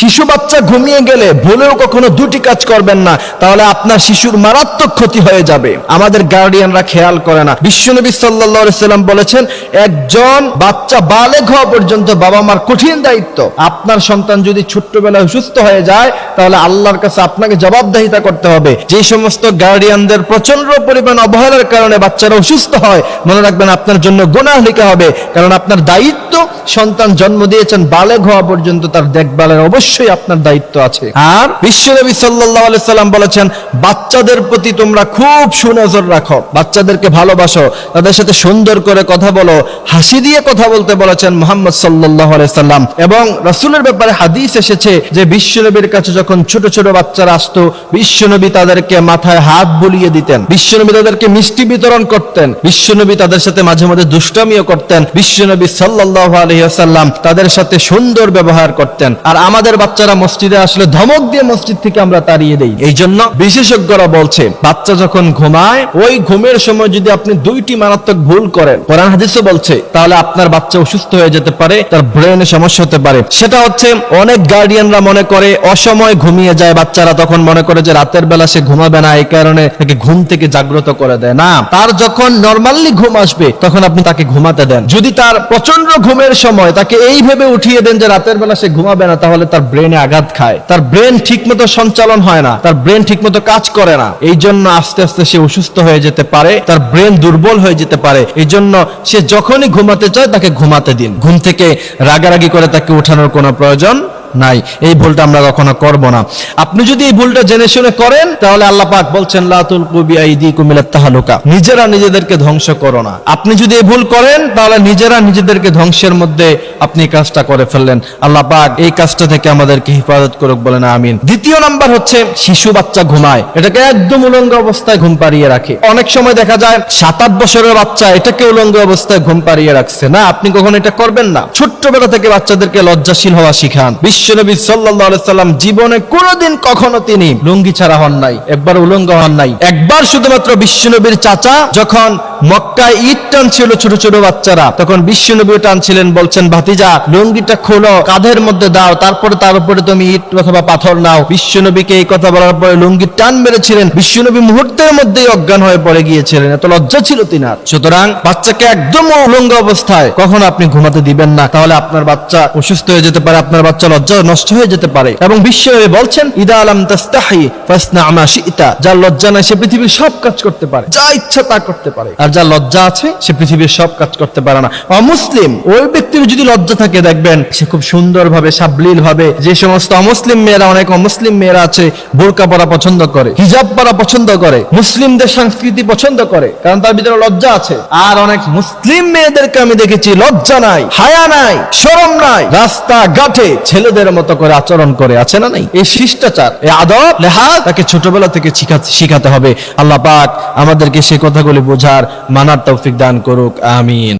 শিশু বাচ্চা ঘুমিয়ে গেলে ভুলেও কখনো দুটি কাজ করবেন না, তাহলে আপনার শিশুর মারাত্মক ক্ষতি হয়ে যাবে। আমাদের গার্ডিয়ানরা খেয়াল করে না। বিশ্বনবী সাল্লাম বলেছেন, একজন বাচ্চা বালেগ হওয়া পর্যন্ত বাবা মার কঠিন দায়িত্ব। আপনার সন্তান যদি ছোট্টবেলায় অসুস্থ হয়ে যায়, তাহলে আল্লাহর কাছে আপনাকে জবাবদাহিতা করতে হবে। যে সমস্ত গার্ডিয়ানদের প্রচণ্ড পরিমাণ অবহেলার কারণে বাচ্চারা অসুস্থ হয়, মনে রাখবেন আপনার জন্য গুনাহ লিখা হবে, কারণ আপনার দায়িত্ব সন্তান জন্ম দিয়েছেন বালেগ হওয়া পর্যন্ত তার দেখভালের অবশ্যই আপনার দায়িত্ব আছে। আর? বিশ্বনবী আলাইহি সাল্লাম বলেছেন বাচ্চাদের প্রতি তোমরা খুব সুনজর রাখো বাচ্চাদেরকে ভালোবাসো তাদের সাথে সুন্দর করে কথা বলো হাসি দিয়ে কথা বলতে বলেছেন মোহাম্মদ আলাইহি সাল্লাম। এবং রাসূলের ব্যাপারে হাদিস এসেছে যে বিশ্বনবীর কাছে যখন ছোট ছোট বাচ্চারা আসতো বিশ্বনবী তাদেরকে মাথায় হাত বুলিয়ে দিতেন বিশ্বনবী তাদেরকে মিষ্টি বিতরণ করতেন বিশ্বনবী তাদের সাথে মাঝে মাঝে দুষ্টামিও করতেন বিশ্বনবী সাল্লাল্লাহু আলাইহি ওয়াসাল্লাম তাদের সাথে সুন্দর ব্যবহার করতেন। আর আমাদের বাচ্চারা মসজিদে আসলে ধমক দিয়ে মসজিদ থেকে আমরা তাড়িয়ে দেই। এই জন্য বিশেষজ্ঞরা বলছে, বাচ্চা যখন ঘুমায়, ওই ঘুমের সময় যদি আপনি দুইটি মারাত্মক ভুল করেন, কোরআন হাদিসও বলছে, তাহলে আপনার বাচ্চা অসুস্থ হয়ে যেতে পারে, তার ব্রেনে সমস্যা হতে পারে। সেটা হচ্ছে, অনেক গার্ডিয়ানরা মনে করে, অসময় ঘুমিয়ে যায় বাচ্চারা, তখন মনে করে যে রাতের বেলা সে ঘুমাবে না, এই কারণে তাকে ঘুম থেকে জাগ্রত করে দেয়। না, তার যখন নর্মালি ঘুম আসবে, তখন আপনি তাকে ঘুমাতে দেন। যদি তার প্রচণ্ড ঘুমের সময় তাকে এই ভেবে উঠিয়ে দেন যে রাতের বেলা সে ঘুমাবে না, তাহলে তার ব্রেনে আঘাত খায়। তার ব্রেন ঠিকমতো সঞ্চালন হয় না, তার ব্রেন ঠিকমতো কাজ করে না। এই জন্য আস্তে আস্তে সে অসুস্থ হয়ে যেতে পারে, তার ব্রেন দুর্বল হয়ে যেতে পারে। এই জন্য সে যখনই ঘুমাতে চায়, তাকে ঘুমাতে দিন। ঘুম থেকে রাগারাগি করে তাকে উঠানোর কোনো প্রয়োজন নাই। এই ভুলটা আমরা কখনো করব না। আপনি যদি এই ভুলটা জেনে শুনে করেন, তাহলে আল্লাহ পাক বলছেন লাতুল কুবি আইদিকুম ইলাত তাহালুকা। নিজেরা নিজেদেরকে ধ্বংস করো না। আপনি যদি এই ভুল করেন, তাহলে নিজেরা নিজেদেরকে ধ্বংসের মধ্যে আপনি কাজটা করে ফেললেন। আল্লাহ পাক এই কাজটা থেকে আমাদেরকে হেফাজত করুক বলেন, আমিন। দ্বিতীয় নাম্বার হচ্ছে, শিশু বাচ্চা ঘুমায়। এটাকে একদম উলঙ্গ অবস্থায় ঘুম পাড়িয়ে রাখে। অনেক সময় দেখা যায় সাত আট বছরের বাচ্চা এটাকে উলঙ্গ অবস্থায় ঘুম পাড়িয়ে রাখছে। না, আপনি কখনো এটা করবেন না। ছোট্টবেলা থেকে বাচ্চাদেরকে লজ্জাশীল হওয়া শিখান। বিশ্বনবী সাল্লাম জীবনে কোনোদিন কখনো তিনি লুঙ্গি ছাড়া হন নাই, একবার উলঙ্গ হন নাই। একবার শুধুমাত্র বিশ্বনবীর চাচা যখন মক্কায় ঈদ টানছিল ছোট ছোট বাচ্চারা, তখন বিশ্বনবী টানছিলেন, বলছেন, ভাতিজা, লুঙ্গিটা খোলো, কাঁধের মধ্যে দাও, তারপরে তার উপরে তুমি ইট অথবা পাথর নাও। বিশ্বনবীকে এই কথা বলার পরে লুঙ্গি টান মেরেছিলেন। বিশ্বনবী মুহূর্তের মধ্যেই অজ্ঞান হয়ে পড়ে গিয়েছিলেন, এত লজ্জা ছিল তিনার। সুতরাং বাচ্চাকে একদম উলঙ্গ অবস্থায় কখন আপনি ঘুমাতে দিবেন না, তাহলে আপনার বাচ্চা অসুস্থ হয়ে যেতে পারে, আপনার বাচ্চা লজ্জা নষ্ট হয়ে যেতে পারে। এবং বিশ্বনবী বলছেন, ইদা আলাম তাস্তাহি ফাসনা আমা শিতা যার লজ্জা নাই, সে পৃথিবীর সব কাজ করতে পারে। যা ইচ্ছা তা করতে পারে। আর যার লজ্জা আছে, সে পৃথিবীর সব কাজ করতে পারে না। অমুসলিম, ওই ব্যক্তির যদি লজ্জা থাকে, দেখবেন সে খুব সুন্দরভাবে সাবলীল ভাবে যে সমস্ত অমুসলিম মেয়েরা, অনেক অমুসলিম মেয়েরা আছে, বোরকা পরা পছন্দ করে, হিজাব পরা পছন্দ করে, মুসলিমদের সংস্কৃতি পছন্দ করে, কারণ তার ভিতরে লজ্জা আছে। আর অনেক মুসলিম মেয়েদেরকে আমি দেখেছি, লজ্জা নাই, হায়া নাই, শরম নাই রাস্তা ঘাটে ছেলেদের মতো করে আচরণ করে, আছে না নাই? এই শিষ্টাচার, এই আদব লেহা তাকে ছোটবেলা থেকে শিখা- শিখাতে হবে। আল্লাহ পাক আমাদেরকে সে কথাগুলি বোঝার মানার তৌফিক দান করুক, আমিন।